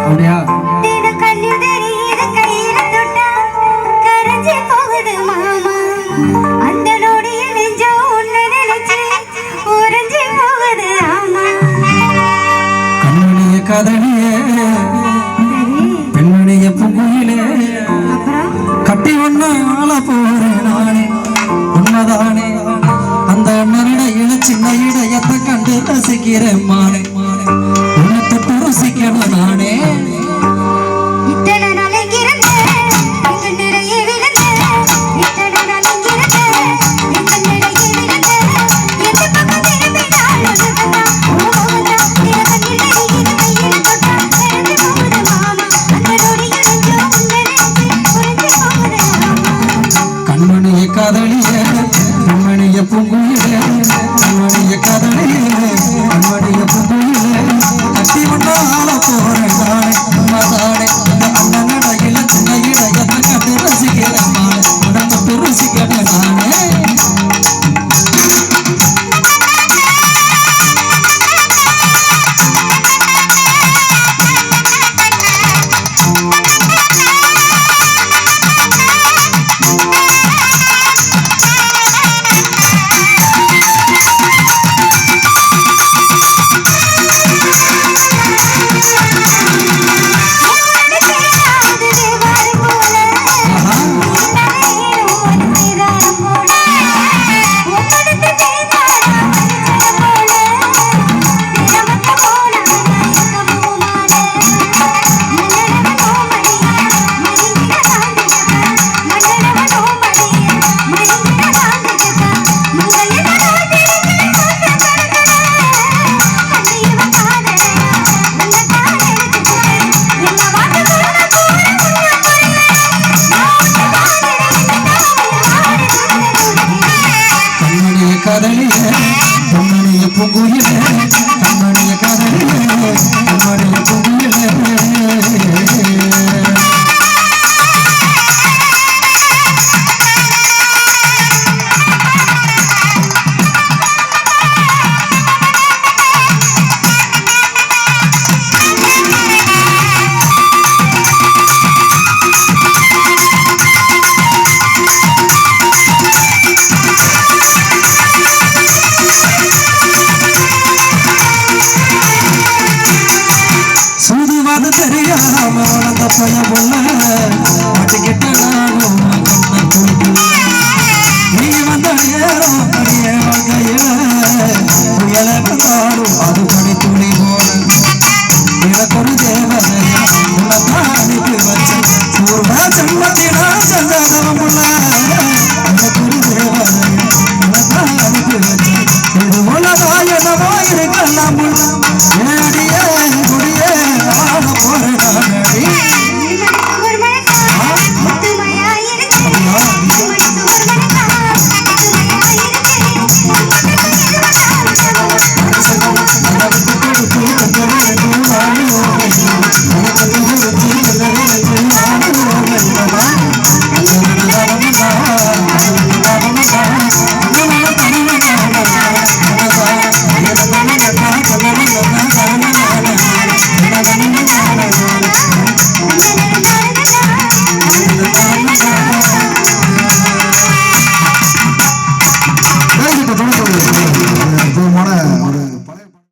அப்படியா? கதனியே பெண்மணிய புகுகிலே கண்டு மாலை மாலை கண்மணிய காதலியே கண்மணிய பூங்குயிலே கண்மணிய காதலியே பைய பொண்ண மாட்டிக்கிட்ட நானும் கண்ணை குடிக்கல நீங்க வந்த பெரிய வாழ்க்கையில புயல வந்தாலும் அது படி துணி போல எனக்கு ஒரு தேவனை அனுப்பி வச்ச பூர்வ ஜன்மத்தினா சந்தானம் புள்ள